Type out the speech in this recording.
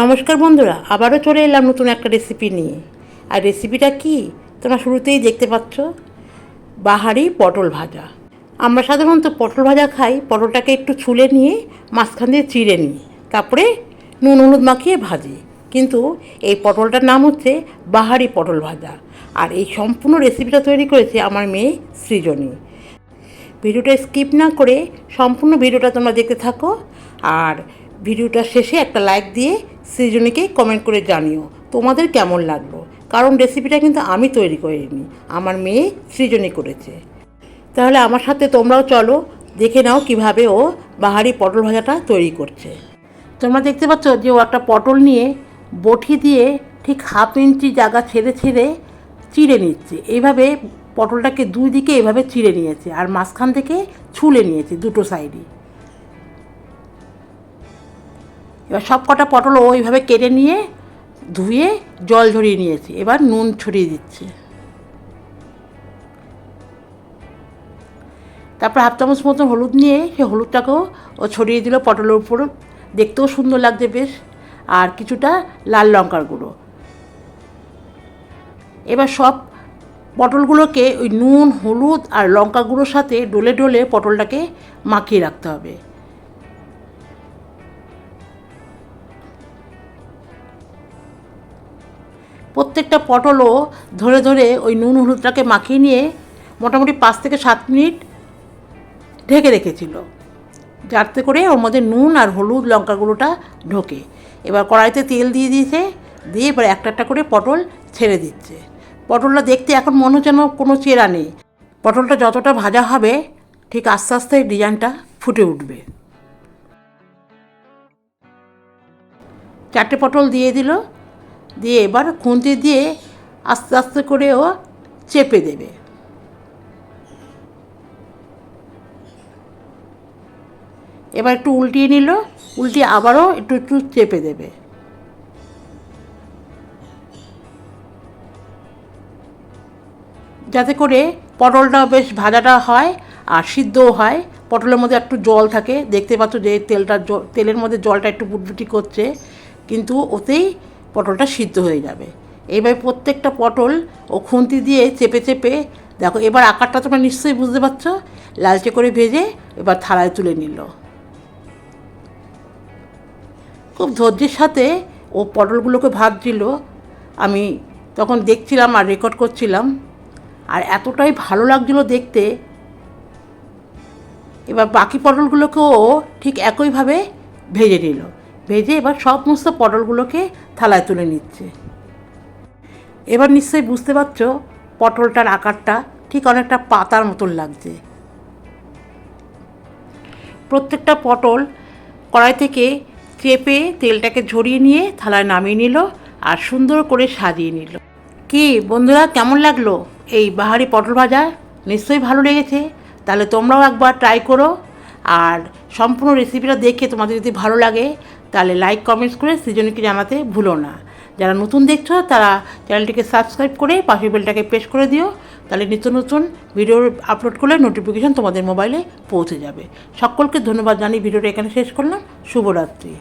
নমস্কার বন্ধুরা, আবারও চলে এলাম নতুন একটা রেসিপি নিয়ে। আর রেসিপিটা কি? তোমরা শুরুতেই দেখতে পাচ্ছ, বাহারি পটল ভাজা। আমরা সাধারণত পটল ভাজা খাই, পটলটাকে একটু ছুলে নিয়ে, মাঝখান দিয়ে চিড়ে নিই, তারপরে নুন হলুদ মাখিয়ে ভাজি। কিন্তু এই পটলটার নাম হচ্ছে বাহারি পটল ভাজা। আর এই সম্পূর্ণ রেসিপিটা তৈরি করেছে আমার মেয়ে সৃজনী। ভিডিওটা স্কিপ না করে সম্পূর্ণ ভিডিওটা তোমরা দেখতে থাকো। আর ভিডিওটা শেষে একটা লাইক দিয়ে সৃজনীকে কমেন্ট করে জানিও, তোমাদের কেমন লাগল? কারণ রেসিপিটা কিন্তু আমি তৈরি করিনি, আমার মেয়ে সৃজনী করেছে। তাহলে আমার সাথে তোমরাও চলো, দেখে নাও কীভাবে ও বাহারি পটল ভাজাটা তৈরি করছে। তোমরা দেখতে পাচ্ছ যে ও একটা পটল নিয়ে বটি দিয়ে ঠিক হাফ ইঞ্চি জায়গা ছেড়ে ছেড়ে চিড়ে নিচ্ছে। এইভাবে পটলটাকে দুই দিকে এভাবে চিড়ে নিয়েছে আর মাঝখান থেকে ছুলে নিয়েছে দুটো সাইডে এবার সব কটা পটল ও এইভাবে কেটে নিয়ে ধুয়ে জল ঝরিয়ে নিয়েছে। এবার নুন ছড়িয়ে দিচ্ছে। তারপর হাফ চামচ মতন হলুদ নিয়ে সে হলুদটাকেও ও ছড়িয়ে দিল পটলের উপর। দেখতেও সুন্দর লাগছে বেশ। আর কিছুটা লাল লঙ্কার গুঁড়ো। এবার সব পটলগুলোকে ওই নুন, হলুদ আর লঙ্কা গুঁড়োর সাথে ডলে ডলে পটলটাকে মাখিয়ে রাখতে হবে। প্রত্যেকটা পটলও ধরে ধরে ওই নুন হলুদটাকে মাখিয়ে নিয়ে মোটামুটি পাঁচ থেকে সাত মিনিট ঢেকে রেখেছিল। যাতে করে ওর মধ্যে নুন আর হলুদ লঙ্কা গুঁড়োটা ঢোকে। এবার কড়াইতে তেল দিয়ে দিয়েছে, দিয়ে এবার একটা একটা করে পটল ছেড়ে দিচ্ছে। পটলটা দেখতে এখন মনে হচ্ছে কোনো চেরা নেই। পটলটা যতটা ভাজা হবে, ঠিক আস্তে আস্তে ডিজাইনটা ফুটে উঠবে। চারটে পটল দিয়ে দিল দিয়ে এবার খুন্তি দিয়ে আস্তে আস্তে করে ও চেপে দেবে। এবার একটু উল্টিয়ে নিল, উল্টিয়ে আবারও একটু একটু চেপে দেবে। যাতে করে পটলটা বেশ ভাজাটা হয় আর সিদ্ধও হয়। পটলের মধ্যে একটু জল থাকে, দেখতে পাচ্ছ যে তেলটা তেলের মধ্যে জলটা একটু বুটবুটি করছে, কিন্তু ওতেই পটলটা সিদ্ধ হয়ে যাবে। এবার প্রত্যেকটা পটল ও খুন্তি দিয়ে চেপে চেপে, দেখো এবার আকারটা তোমরা নিশ্চয়ই বুঝতে পারছ, লালচে করে ভেজে এবার থালায় তুলে নিল। খুব ধৈর্যের সাথে ও পটলগুলোকে ভাজছিল। আমি তখন দেখছিলাম আর রেকর্ড করছিলাম। আর এতটাই ভালো লাগছিল দেখতে। এবার বাকি পটলগুলোকেও ঠিক একইভাবে ভেজে নিল। ভেজে এবার সমস্ত পটলগুলোকে থালায় তুলে নিচ্ছে। এবার নিশ্চয়ই বুঝতে পারছ, পটলটার আকারটা ঠিক অনেকটা পাতার মতন লাগছে। প্রত্যেকটা পটল কড়াই থেকে চেপে তেলটাকে ঝরিয়ে নিয়ে থালায় নামিয়ে নিল আর সুন্দর করে সাজিয়ে নিল। কি বন্ধুরা, কেমন লাগল এই বাহারি পটল ভাজা? নিশ্চয়ই ভালো লেগেছে। তাহলে তোমরাও একবার ট্রাই করো। আর সম্পূর্ণ রেসিপিটা দেখে তোমাদের যদি ভালো লাগে তাহলে লাইক কমেন্টস করে সৃজনীকে জানাতে ভুলো না। যারা নতুন দেখছ, তারা চ্যানেলটিকে সাবস্ক্রাইব করে পাশের বেলটাকে প্রেস করে দিও। তাহলে নিত্য নতুন ভিডিও আপলোড করলে নোটিফিকেশন তোমাদের মোবাইলে পৌঁছে যাবে। সকলকে ধন্যবাদ জানিয়ে ভিডিওটা এখানে শেষ করলাম। শুভরাত্রি।